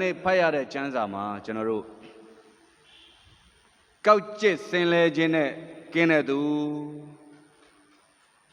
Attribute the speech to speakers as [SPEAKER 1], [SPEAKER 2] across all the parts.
[SPEAKER 1] နေ့ဖတ်ရတဲ့ကျမ်းစာမှာကျွန်တော်တို့ကောက်ကျစ်စင်လဲခြင်းနဲ့ကင်းတဲ့သူ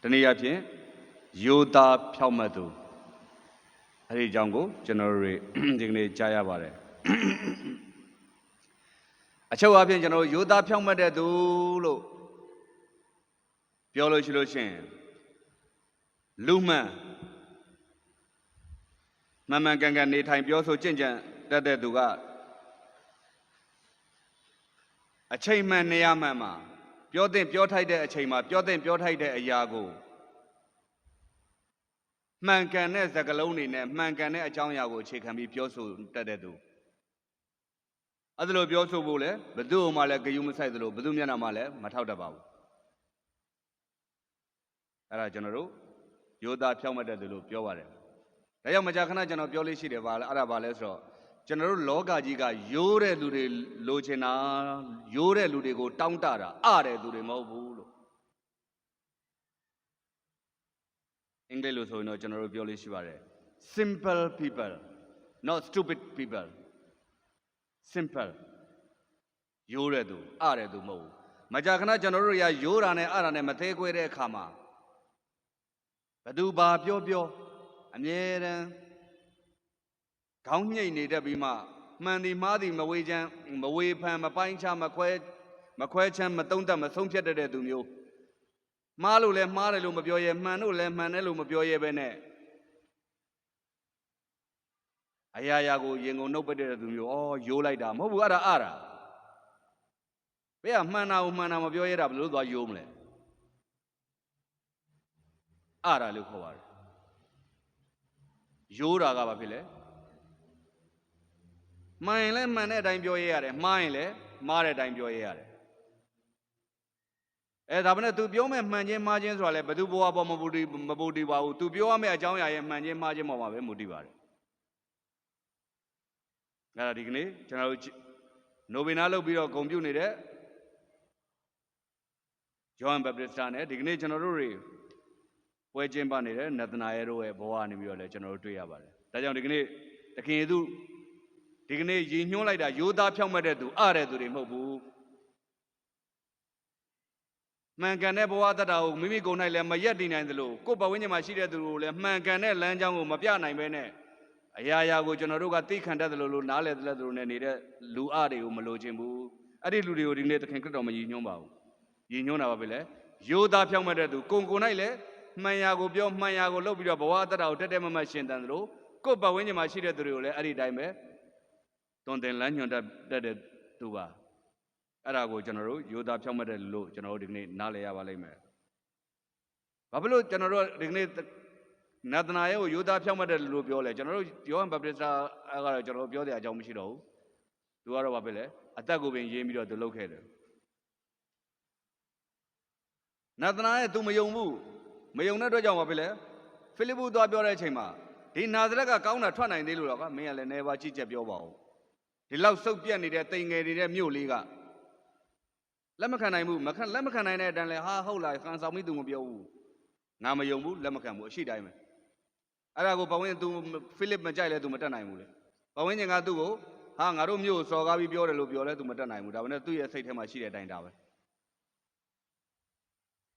[SPEAKER 1] တနည်းအားဖြင့်ယောသားဖြောက်မှတ်သူအဲ့ဒီအကြောင်းကိုကျွန်တော်တို့တွေဒီကနေ့ကြားရပါတယ်အချုပ်အားဖြင့်ကျွန်တော်တို့ယောသားဖြောက်မှတ်တဲ့သူလို့ပြောလို့ရှိလို့ရှိရင်လူမှန်မှန်မှန်ကန်ကန်နေထိုင်ပြောဆိုကြင်ကြံ တတ်တဲ့သူကအချိန်မှန်နေရာမှန်မှာပြောတဲ့ပြောထိုက်တဲ့အချိန်မှာပြောတဲ့ပြောထိုက်တဲ့အရာကိုမှန်ကန်တဲ့စကားလုံးတွေနဲ့မှန်ကန်တဲ့အကြောင်းအရာကိုအခြေခံပြီးပြောဆိုတတ်တဲ့သူအဲ့ဒါလိုပြောဆိုဖို့လဲဘယ်သူ့မှလည်းဂယုမဆိုင်သလိုဘယ်သူမျက်နှာမှလည်းမထောက်တတ်ပါဘူးအဲ့ဒါကျွန်တော်တို့ယောသားဖြောင့်မတ်တဲ့သူလို့ပြောပါတယ်ဒါကြောင့်မကြာခဏကျွန်တော်ပြောလို့ရှိတယ်ဗာလဲအဲ့ဒါဗာလဲဆိုတော့ ကျွန်တော်တို့လောကကြီးကရိုးတဲ့လူတွေလိုချင်တာရိုးတဲ့လူတွေကိုတောင်းတတာအတဲ့သူတွေမဟုတ်ဘူးလို့အင်္ဂလိပ်လိုဆိုရင်တော့ကျွန်တော်တို့ပြောလို့ရှိပါတယ် simple people not stupid people simple ရိုးတဲ့သူအတဲ့သူမဟုတ်ဘူးမကြာခဏကျွန်တော်တို့ရရိုးတာနဲ့အတာနဲ့မသေးခွဲတဲ့အခါမှာဘသူဘာပြောပြောအမြဲတမ်း ခေါင်းညိတ်နေတတ်ပြီးမှမှန်ဒီမှားဒီမဝေချမ်းမဝေဖန်မပိုင်းခြားမခွဲမခွဲချမ်းမတုံးတက်မဆုံးဖြတ်တတ်တဲ့သူမျိုးမှားလို့လည်းမှားတယ်လို့မပြောရဲမှန်လို့လည်းမှန်တယ်လို့မပြောရဲပဲနဲ့အရာရာကိုရင်ကုန်နှုတ်ပတဲ့သူမျိုးဩရိုးလိုက်တာမဟုတ်ဘူးအဲ့ဒါအတာဘယ်ကမှန်တာကိုမှန်တာမပြောရဲတာဘယ်လိုသွားရိုးမလဲအတာလို့ခေါ်ပါတယ်ရိုးတာကဘာဖြစ်လဲ မှန်ရင်လည်းမှန်တဲ့အတိုင်းပြောရရတယ်မှားရင်လည်းမှားတဲ့အတိုင်းပြောရရတယ်အဲဒါပေမဲ့ तू ပြောမဲ့မှန်ခြင်းမှားခြင်းဆိုတာလည်းဘယ်သူဘဝပေါ်မပူတည်မပူတည်ပါဘူး तू ပြောရမယ့်အကြောင်းအရာရဲ့မှန်ခြင်းမှားခြင်းပေါ်မှာပဲမူတည်ပါတယ်အဲ့ဒါဒီကနေ့ကျွန်တော်တို့နိုဗေနာလုပ်ပြီးတော့ဂုံပြုတ်နေတဲ့ဂျွန်ဘပ်ပတစ္စတာနဲ့ဒီကနေ့ကျွန်တော်တို့တွေပွဲကျင်းပနေတဲ့နသနာရဲတို့ရဲ့ဘဝနေပြီးတော့လည်းကျွန်တော်တို့တွေ့ရပါတယ်။ဒါကြောင့်ဒီကနေ့တခင်ယေသူ ဒီကနေ့ရည်ညွှန်းလိုက်တာယောသားဖြောင့်မတ်တဲ့သူအတဲ့သူတွေမဟုတ်ဘူး။မှန်ကန်တဲ့ဘဝတတ္တာကိုမိမိကိုယ်၌လည်းမရက်တည်နိုင်သလိုကိုယ်ပဝန်းကျင်မှာရှိတဲ့သူကိုလည်းမှန်ကန်တဲ့လမ်းကြောင်းကိုမပြနိုင်ဘဲနဲ့အရာရာကိုကျွန်တော်တို့ကသိခံတတ်သလိုလိုနားလည်တဲ့သူတွေနဲ့နေတဲ့လူအတွေကိုမလိုချင်ဘူး။အဲ့ဒီလူတွေကိုဒီနေ့တခင်ခရစ်တော်မရည်ညွှန်းပါဘူး။ရည်ညွှန်းတာပါပဲလေ။ယောသားဖြောင့်မတ်တဲ့သူကိုယ်ကိုယ်၌လည်းမှန်ရာကိုပြောမှန်ရာကိုလုပ်ပြီးတော့ဘဝအတ္တကိုတက်တက်မမတ်ရှင်တန်သလိုကိုယ့်ပတ်ဝန်းကျင်မှာရှိတဲ့သူတွေကိုလည်းအဲ့ဒီတိုင်းပဲ တွန်တင်လမ်းညွန်တတ်တဲ့သူပါအဲ့ဒါကိုကျွန်တော်တို့ယောသားဖြောင့်မတ်တဲ့လူလို့ကျွန်တော်တို့ဒီကနေ့နားလည်ရပါလိမ့်မယ်ဘာဖြစ်လို့ကျွန်တော်တို့ဒီကနေ့နတ်တနာရဲ့ကိုယောသားဖြောင့်မတ်တဲ့လူလို့ပြောလဲကျွန်တော်တို့ယောဟန်ဘပ်တစ္စတာကတော့ကျွန်တော်တို့ပြောတဲ့အကြောင်းမရှိတော့ဘူးသူကတော့ဘာဖြစ်လဲအသက်ကိုပင်ရင်းပြီးတော့သူလုပ်ခဲ့တယ်နတ်တနာရဲ့သူမယုံဘူးမယုံတဲ့အတွက်ကြောင့်ဘာဖြစ်လဲဖိလိပ္ပုသွားပြောတဲ့အချိန်မှာဒီနာဇရက်ကကောင်းတာထွက်နိုင်သေးလို့တော့ကမင်းကလည်းနေပါကြည့်ချက်ပြောပါဦး ဒီလောက်စုပ်ပြက်နေတဲ့တိမ်ငယ်နေတဲ့မြို့လေးကလက်မခံနိုင်ဘူးမခံလက်မခံနိုင်တဲ့အတန်းလဲဟာဟုတ်လားခံဆောင်မိသူမပြောဘူးငါမယုံဘူးလက်မခံဘူးအရှိတိုင်းပဲအဲ့ဒါကိုပဝင်းသူဖိလိပ္မကြိုက်လဲသူမတက်နိုင်ဘူးလေပဝင်းကျင်ကသူ့ကိုဟာငါတို့မြို့ကိုစော်ကားပြီးပြောတယ်လို့ပြောလဲသူမတက်နိုင်ဘူးဒါပေမဲ့သူ့ရဲ့စိတ်ထဲမှာရှိတဲ့အတိုင်းဒါပဲ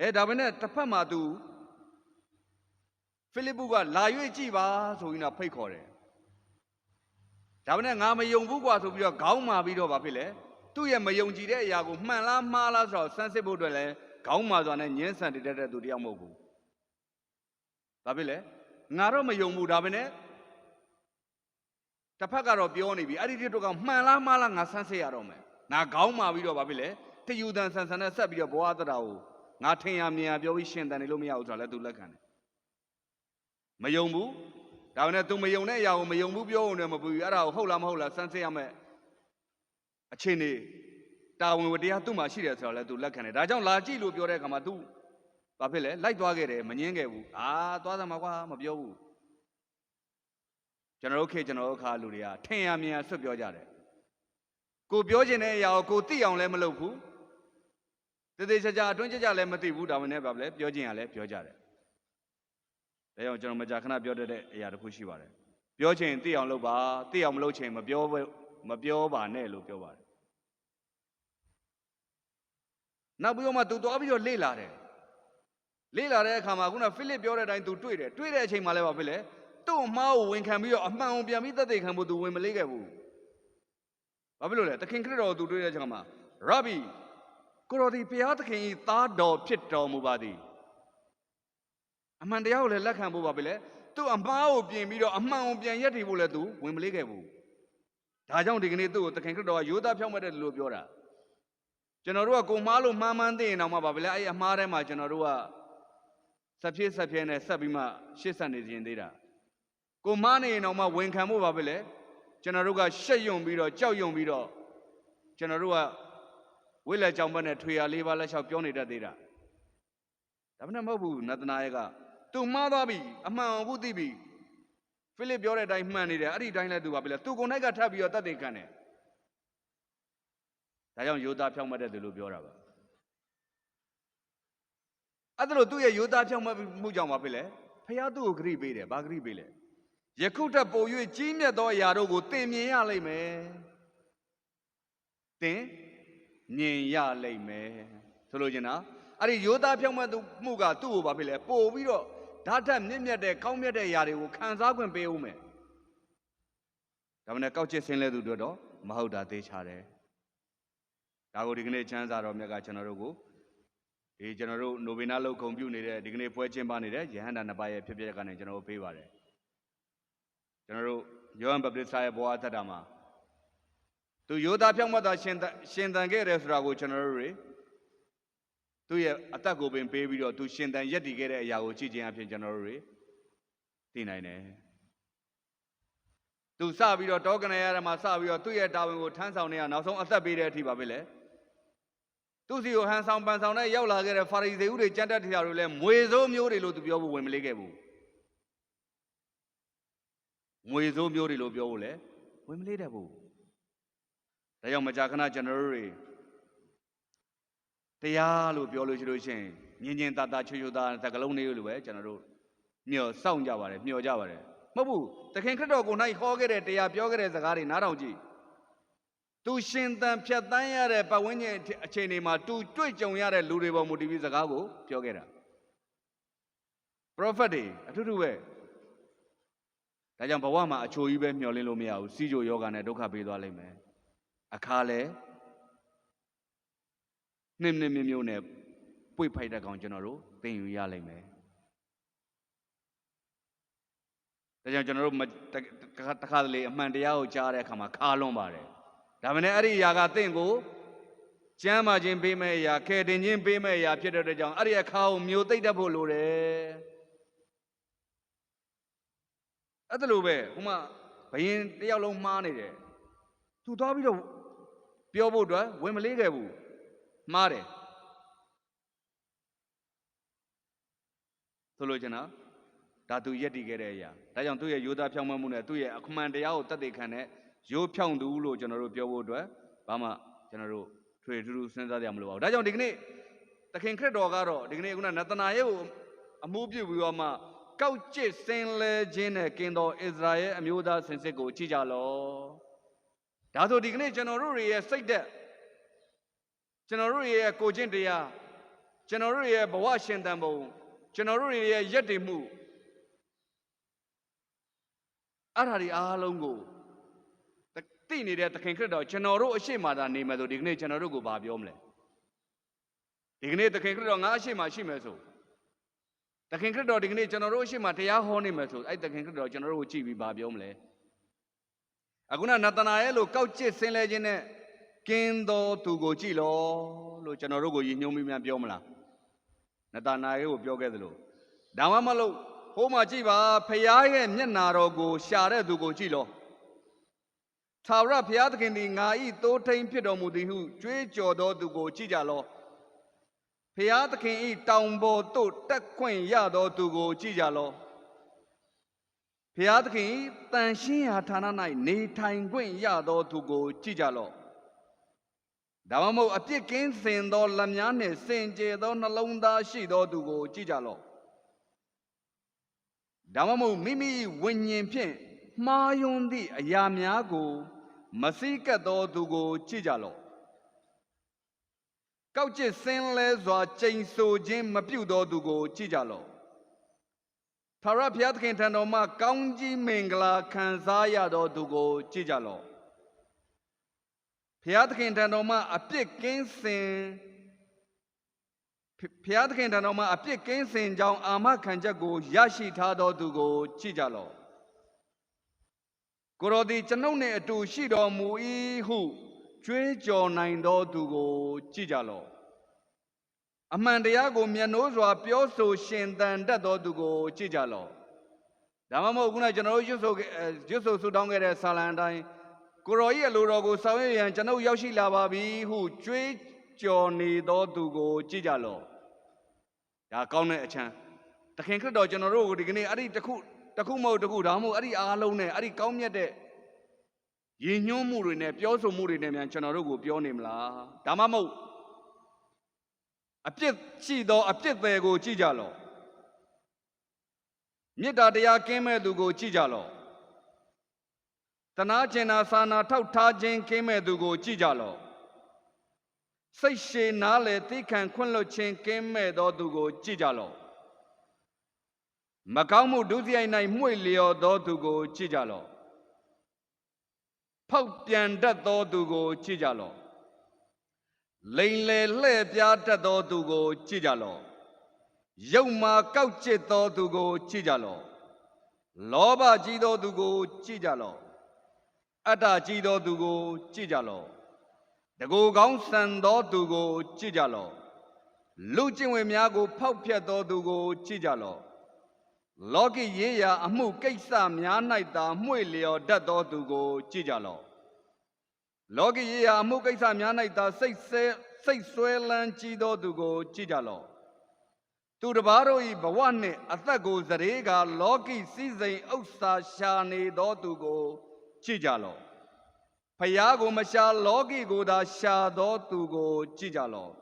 [SPEAKER 1] အဲဒါပေမဲ့တစ်ဖက်မှာသူဖိလိပ္ပုကလာ၍ကြည်ပါဆိုပြီးတော့ဖိတ်ခေါ်တယ် ဒါပေမဲ့ငါမယုံဘူးကွာဆိုပြီးတော့ခေါင်းမာပြီးတော့ဗာဖြစ်လေသူ့ရဲ့မယုံကြည်တဲ့အရာကိုမှန်လားမှားလားဆိုတော့စမ်းစစ်ဖို့အတွက်လည်းခေါင်းမာစွာနဲ့ညှင်းဆန်တည်တတ်တဲ့သူတယောက်မဟုတ်ဘူးဒါဖြစ်လေငါတော့မယုံဘူးဒါပေမဲ့တစ်ဖက်ကတော့ပြောနေပြီအဲ့ဒီတစ်တော့ကမှန်လားမှားလားငါစမ်းစစ်ရတော့မယ်ငါခေါင်းမာပြီးတော့ဗာဖြစ်လေတယူတန်ဆန်ဆန်နဲ့ဆက်ပြီးတော့ဘဝတရာကိုငါထင်ရမြင်ရပြောပြီးရှင်တန်နေလို့မရဘူးဆိုတာလည်းသူလက်ခံတယ်မယုံဘူး ဒါပေမဲ့ तू မယုံတဲ့အရာကိုမယုံဘူးပြောုံနဲ့မပူဘူးအဲ့ဒါကိုဟုတ်လားမဟုတ်လားစမ်းစစ်ရမယ်အချင်းနေတာဝန်ဝတရားသူ့မှာရှိတယ်ဆိုတော့လည်း तू လက်ခံတယ်ဒါကြောင့်လာကြည့်လို့ပြောတဲ့အခါမှာ तू ဘာဖြစ်လဲလိုက်သွားခဲ့တယ်မငင်းခဲ့ဘူးအာသွားသမှာကွာမပြောဘူးကျွန်တော်တို့ခေတ်ကျွန်တော်တို့ခါလူတွေကထင်ရမြင်ရဆွတ်ပြောကြတယ်ကိုပြောချင်တဲ့အရာကိုကိုသိအောင်လည်းမလုပ်ဘူးတသေးချာချာအတွင်းချာချာလည်းမသိဘူးဒါမှလည်းဘာလဲပြောချင်ရလဲပြောကြတယ် ဒါကြောင့်ကျွန်တော်မကြာခဏပြောတတ်တဲ့အရာတစ်ခုရှိပါတယ်ပြောချင်သိအောင်လုပ်ပါသိအောင်မလုပ်ချင်မပြောဘဲမပြောပါနဲ့လို့ပြောပါတယ်နောက်ပြီးတော့မှသူသွားပြီးတော့လေ့လာတယ်လေ့လာတဲ့အခါမှာခုနဖိလစ်ပြောတဲ့အတိုင်းသူတွေ့တယ်တွေ့တဲ့အချိန်မှာလည်းဘာဖြစ်လဲသူ့အမှားကိုဝန်ခံပြီးတော့အမှန်ကိုပြန်ပြီးသက်သေခံဖို့သူဝင်မလေးခဲ့ဘူးဘာဖြစ်လို့လဲသခင်ခရစ်တော်ကိုသူတွေ့တဲ့အချိန်မှာရာဘီကိုတော်ဒီဘုရားသခင်ဤသားတော်ဖြစ်တော်မူပါသည် အမှန်တရားကိုလည်းလက်ခံဖို့ပါပဲလေသူ့အမှားကိုပြင်ပြီးတော့အမှန်ကိုပြန်ရက်တည်ဖို့လည်းသူဝင်မလေးခဲ့ဘူးဒါကြောင့်ဒီကနေ့သူ့ကိုသခင်ခရစ်တော်ကယောသားဖြောင်းမဲ့တယ်လို့ပြောတာကျွန်တော်တို့ကကိုမှားလို့မှားမှန်းသိရင်တော့မှပါပဲလေအဲ့အမှားထဲမှာကျွန်တော်တို့ကဆက်ဖြစ်ဆက်ဖြစ်နဲ့ဆက်ပြီးမှရှေ့ဆက်နေခြင်းသေးတာကိုမှားနေရင်တော့မှဝန်ခံဖို့ပါပဲလေကျွန်တော်တို့ကရှက်ယုံပြီးတော့ကြောက်ယုံပြီးတော့ကျွန်တော်တို့ကဝိလက်ကြောင်ဘက်နဲ့ထွေရလေးပါးလက်လျှောက်ပြောနေတတ်သေးတာဒါမှမဟုတ်ဘူးနသနာရဲ့က သူမှားသွားပြီအမှန်အောင်ဘူးသိပြီဖိလစ်ပြောတဲ့အတိုင်းမှန်နေတယ်အဲ့ဒီအတိုင်းလဲသူပါပဲလေသူကိုယ်၌ကထပ်ပြီးတော့တတ်သိခံတယ်ဒါကြောင့်ယောသားဖြောင်းမတ်တဲ့သူလို့ပြောတာပါအဲ့ဒါလို့သူ့ရဲ့ယောသားဖြောင်းမတ်မှုကြောင့်ပါပဲလေဖခင်သူ့ကိုဂရိပေးတယ်ဘာဂရိပေးလဲယခုထပ်ပို၍ကြီးမြတ်သောအရာတို့ကိုသင်မြင်ရလိမ့်မယ်သင်မြင်ရလိမ့်မယ်ဆိုလိုချင်တာအဲ့ဒီယောသားဖြောင်းမတ်မှုကသူ့ကိုဘာဖြစ်လဲပို့ပြီးတော့ ဓာတ်ထက်မြင့်မြတ်တဲ့ကောင်းမြတ်တဲ့အရာတွေကိုခံစား권ပေးဦးမယ်ဒါမှမဟုတ်ကောက်ချစ်ဆင်းလဲသူတို့တော့မဟုတ်တာသိချတယ်ဒါကိုဒီကနေ့ချမ်းသာတော်မြတ်ကကျွန်တော်တို့ကိုဒီကျွန်တော်တို့နိုဗေနာလောက်ဂုံပြုနေတဲ့ဒီကနေ့ပွဲကျင်းပနေတဲ့ယဟန္တာနှစ်ပါးရဲ့ဖြစ်ပျက်ကနေကျွန်တော်တို့ပေးပါတယ်ကျွန်တော်တို့ယောဟန်ဗပတိစရဲ့ဘဝအသက်တာမှာသူယောသားဖြောင့်မတ်တာရှင်သန်ရှင်သန်ခဲ့တယ်ဆိုတာကိုကျွန်တော်တို့တွေ သူ့ရဲ့အသက်ကိုပင်ပေးပြီးတော့သူရှင်သန်ရက်တည်ခဲ့တဲ့အရာကိုကြည့်ခြင်းအပြင်ကျွန်တော်တို့တွေသိနိုင်တယ်သူစပြီးတော့တောကနေရတဲ့မှာစပြီးတော့သူ့ရဲ့တာဝန်ကိုထမ်းဆောင်နေရနောက်ဆုံးအသက်ပေးတဲ့အထိပါပဲလေသူစီကိုဟန်ဆောင်ပန်ဆောင်နဲ့ရောက်လာခဲ့တဲ့ဖာရိဇေဥတွေကြမ်းတက်တရားတွေလည်းမွေစိုးမျိုးတွေလို့သူပြောဖို့ဝင်မလေးခဲ့ဘူးမွေစိုးမျိုးတွေလို့ပြောဖို့လည်းဝင်မလေးတတ်ဘူးဒါကြောင့်မကြာခဏကျွန်တော်တို့တွေ တရားလို့ပြောလို့ရှိလို့ရှိရင်မြင်ကျင်သာသာချွချွသာသကလုံးလေးလိုပဲကျွန်တော်တို့မျှော်စောင့်ကြပါတယ်မျှော်ကြပါတယ်မဟုတ်ဘူးသခင်ခရစ်တော်ကို၌ဟောခဲ့တဲ့တရားပြောခဲ့တဲ့စကားတွေနားထောင်ကြည့်သူရှင်သန်ဖြတ်တန်းရတဲ့ပတ်ဝန်းကျင်အခြေအနေမှာသူတွေ့ကြုံရတဲ့လူတွေပေါ်မူတည်ပြီးစကားကိုပြောခဲ့တာ prophet တွေအထူးထူးပဲဒါကြောင့်ဘဝမှာအချိုကြီးပဲမျှော်လင့်လို့မရဘူးစီးကြိုယောဂာနဲ့ဒုက္ခပေးသွားလိမ့်မယ်အခါလဲ နှင်းနှင်းမျိုးမျိုးနဲ့ပွေဖိုက်တဲ့ကောင်ကျွန်တော်တို့သင်ယူရလိမ့်မယ်ဒါကြောင့်ကျွန်တော်တို့မတခါတခါတလေအမှန်တရားကိုကြားတဲ့အခါမှာခါလွန်ပါတယ်ဒါမနဲ့အဲ့ဒီအရာကသင်ကိုကျမ်းမာခြင်းပေးမဲ့အရာခဲတင်ခြင်းပေးမဲ့အရာဖြစ်တဲ့အတွက်ကြောင့်အဲ့ဒီအခါကိုမျိုးသိမ့်တတ်ဖို့လိုတယ်အဲ့ဒါလိုပဲဟိုမှာဘယင်တယောက်လုံးမှားနေတယ်သူသွားပြီးတော့ပြောဖို့အတွက်ဝင်မလေးခဲ့ဘူး မှားတယ်ဆိုလိုချင်တာဒါသူရက်တည်ခဲ့တဲ့အရာဒါကြောင့်သူ့ရဲ့ယောသားဖြောင်းမမှုနဲ့သူ့ရဲ့အမှန်တရားကိုတတ်သိခံတဲ့ရိုးဖြောင်းသူလို့ကျွန်တော်တို့ပြောဖို့အတွက်ဘာမှကျွန်တော်တို့ထွေထူးထူးစဉ်းစားကြမလို့ပါဘူးဒါကြောင့်ဒီကနေ့သခင်ခရစ်တော်ကတော့ဒီကနေ့ခုနနသနာရဲ့ကိုအမှုပြုပြီးတော့မှကောက်ကျစ်စင်လဲခြင်းနဲ့ကင်တော်ဣသရေလအမျိုးသားစင်စစ်ကိုကြည့်ကြလောဒါဆိုဒီကနေ့ကျွန်တော်တို့ရဲ့စိတ်သက် ကျွန်တော်တို့ရဲ့ကိုကျင့်တရားကျွန်တော်တို့ရဲ့ဘဝရှင်သန်ပုံကျွန်တော်တို့ရဲ့ရက်တည်မှုအဲ့ဒါတွေအားလုံးကိုသိနေတဲ့သခင်ခရစ်တော်ကျွန်တော်တို့အရှိမသာနေမယ်ဆိုဒီကနေ့ကျွန်တော်တို့ကိုဘာပြောမလဲဒီကနေ့သခင်ခရစ်တော်ငါအရှိမရှိမယ်ဆိုသခင်ခရစ်တော်ဒီကနေ့ကျွန်တော်တို့အရှိမတရားဟောနေမယ်ဆိုအဲ့သခင်ခရစ်တော်ကျွန်တော်တို့ကိုကြည့်ပြီးဘာပြောမလဲအခုနနသနာရဲ့လို့ကောက်ကျစ်ဆင်းလဲခြင်းနဲ့ ကင်းတော်သူကိုကြည့်လောလို့ကျွန်တော်တို့ကိုရည်ညွှန်းပြီးများပြောမလားနသနာရဲ့ကိုပြောခဲ့သလိုဒါမှမဟုတ်ဟိုးမှာကြည့်ပါဖခင်ရဲ့မျက်နာတော်ကိုရှာတဲ့သူကိုကြည့်လောသာဝရဘုရားသခင်သည်ငါဤတိုးထိန်ဖြစ်တော်မူသည်ဟုကြွေးကြော်သောသူကိုကြည့်ကြလောဘုရားသခင်ဤတောင်ပေါ်သို့တက်ခွင့်ရသောသူကိုကြည့်ကြလောဘုရားသခင်ဤတန်ရှင်းရာဌာန၌နေထိုင်ခွင့်ရသောသူကိုကြည့်ကြလော ဒါမှမဟုတ်အပြစ်ကင်းစင်သောလက်များနှင့်စင်ကြယ်သောနှလုံးသားရှိသောသူကိုကြည့်ကြလောဒါမှမဟုတ်မိမိဝိညာဉ်ဖြင့်မှားယွင်းသည့်အရာများကိုမစည်းကပ်သောသူကိုကြည့်ကြလော့ကောက်ကျစ်စင်းလဲစွာကျိန်ဆိုခြင်းမပြုသောသူကိုကြည့်ကြလော့ထာဝရဘုရားသခင်ထံတော်မှကောင်းကြီးမင်္ဂလာခံစားရသောသူကိုကြည့်ကြလော့ ဘုရားသခင်ထံတော်မှအပြစ်ကင်းစင်ဖဘုရားသခင်ထံတော်မှအပြစ်ကင်းစင်ကြောင်းအာမခံချက်ကိုရရှိထားသောသူကိုကြည့်ကြလော့ကိုရောဒီကျွန်ုပ်နှင့်အတူရှိတော်မူ၏ဟုကြွေးကြော်နိုင်သောသူကိုကြည့်ကြလော့အမှန်တရားကိုမျက်နှိုးစွာပြောဆိုရှင်သန်တတ်သောသူကိုကြည့်ကြလော့ဒါမှမဟုတ်ခုနကျွန်တော်တို့ရွတ်ဆိုခဲ့အဲရွတ်ဆိုဆူတောင်းခဲ့တဲ့ဆာလံအတိုင်း ကိုရောကြီးအလိုတော်ကိုဆောင်ရွက်ရန်ကျွန်ုပ်ရောက်ရှိလာပါပြီဟုကြွေးကြော်နေသောသူကိုကြည့်ကြလော့ဒါကောင်းတဲ့အချမ်းတခင်ခရစ်တော်ကျွန်တော်တို့ကိုဒီကနေ့အဲ့ဒီတစ်ခုတစ်ခုမဟုတ်တစ်ခုဒါမှမဟုတ်အဲ့ဒီအားလုံးနဲ့အဲ့ဒီကောင်းမြတ်တဲ့ရည်ညွှန်းမှုတွေနဲ့ပြောဆိုမှုတွေနဲ့မြန်ကျွန်တော်တို့ကိုပြောနေမလားဒါမှမဟုတ်အပြစ်ရှိသောအပြစ်သည်ကိုကြည့်ကြလော့မေတ္တာတရားကင်းမဲ့သူကိုကြည့်ကြလော့ တနာကျင်နာစာနာထောက်ထားခြင်းကင်းမဲ့သူကိုကြည့်ကြလော့စိတ်ရှည်နားလေသိခံခွင့်လွှတ်ခြင်းကင်းမဲ့သောသူကိုကြည့်ကြလော့မကောင်းမှုဒုစရိုက်၌မှွေလျော်သောသူကိုကြည့်ကြလော့ဖောက်ပြန်တတ်သောသူကိုကြည့်ကြလော့လိန်လေလှဲ့ပြားတတ်သောသူကိုကြည့်ကြလော့ရုပ်မာကောက်ကျစ်သောသူကိုကြည့်ကြလော့လောဘကြီးသောသူကိုကြည့်ကြလော့ အတ္တကြီးသောသူကိုကြည့်ကြလော့တကူကောင်းဆန်သောသူကိုကြည့်ကြလော့လူကျင့်ဝင်များကို ဖောက်ဖျက်သောသူကိုကြည့်ကြလော့လောကီရေးရာအမှုကိစ္စများ၌သာမှွေလျော်တတ်သောသူကိုကြည့်ကြလော့လောကီရေးရာအမှုကိစ္စများ၌သာစိတ်ဆဲစိတ်ဆွဲလန်းကြီးသောသူကိုကြည့်ကြလော့သူတစ်ပါးတို့၏ဘဝနှင့်အသက်ကိုစရေကလောကီစည်းစိမ်ဥစ္စာရှာနေသောသူကို ကြည့်ကြလော့ဖယားကိုမရှာလောကီကိုသာရှာသောသူကိုကြည့်ကြလော့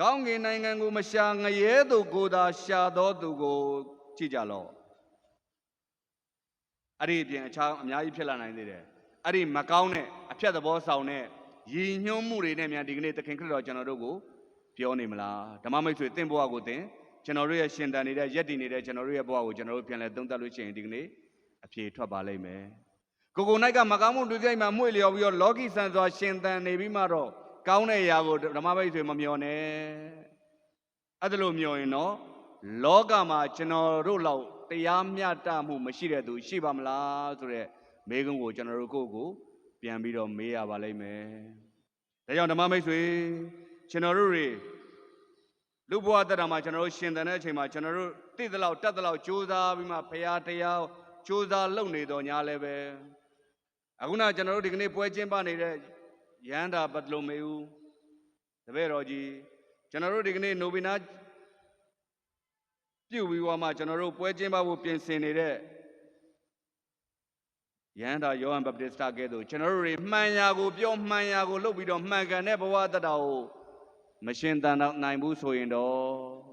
[SPEAKER 1] ကောင်းကင်နိုင်ငံကိုမရှာငရဲသူကိုသာရှာသောသူကိုကြည့်ကြလော့အဲ့ဒီအပြင်အခြားအများကြီးဖြစ်လာနိုင်သေးတယ်အဲ့ဒီမကောင်းတဲ့အဖြတ်သဘောဆောင်တဲ့ရည်ညွှန်းမှုတွေနဲ့များဒီကနေ့သခင်ခရစ်တော်ကျွန်တော်တို့ကိုပြောနေမလားဓမ္မမိတ်ဆွေသင်ဘဝကိုသင်ကျွန်တော်တို့ရဲ့ရှင်တန်နေတဲ့ယက်တည်နေတဲ့ကျွန်တော်တို့ရဲ့ဘဝကိုကျွန်တော်တို့ပြန်လဲသုံးသပ်လို့ရှိရင်ဒီကနေ့အဖြေထွက်ပါလိမ့်မယ် ကိုကိုနိုင်ကမကောင်းမှုဒုစရိုက်မှာမှု့လျော်ပြီးတော့လောကီဆန်စွာရှင်တန်နေပြီးမှတော့ကောင်းတဲ့အရာကိုဓမ္မမိတ်ဆွေမမျှော်နဲ့အဲ့ဒါလို့မျှော်ရင်တော့လောကမှာကျွန်တော်တို့လောက်တရားမျှတမှုမရှိတဲ့သူရှိပါမလားဆိုတဲ့မေးခွန်းကိုကျွန်တော်တို့ကိုယ့်ကိုပြန်ပြီးတော့မေးရပါလိမ့်မယ်။ဒါကြောင့်ဓမ္မမိတ်ဆွေကျွန်တော်တို့တွေလူဘဝတက်တာမှာကျွန်တော်တို့ရှင်သန်တဲ့အချိန်မှာကျွန်တော်တို့သိသလောက်တတ်သလောက်ကြိုးစားပြီးမှဖရာတရားကြိုးစားလုပ်နေတော့ညာလည်းပဲ အခုနကျွန်တော်တို့ဒီကနေ့ပွဲကျင်းပနေတဲ့ရန်တာပတ်လုံးမေဦးတပည့်တော်ကြီးကျွန်တော်တို့ဒီကနေ့နိုဗီနာပြုတ်ပြီးွားမှကျွန်တော်တို့ပွဲကျင်းပဖို့ပြင်ဆင်နေတဲ့ယန္တာယောဟန်ဘပ်တစ်စတာကဲ့သို့ကျွန်တော်တို့တွေမှန်ရာကိုပြောမှန်ရာကိုလုပ်ပြီးတော့မှန်ကန်တဲ့ဘဝတတ္တာကိုမရှင်တန်တော့နိုင်ဘူးဆိုရင်တော့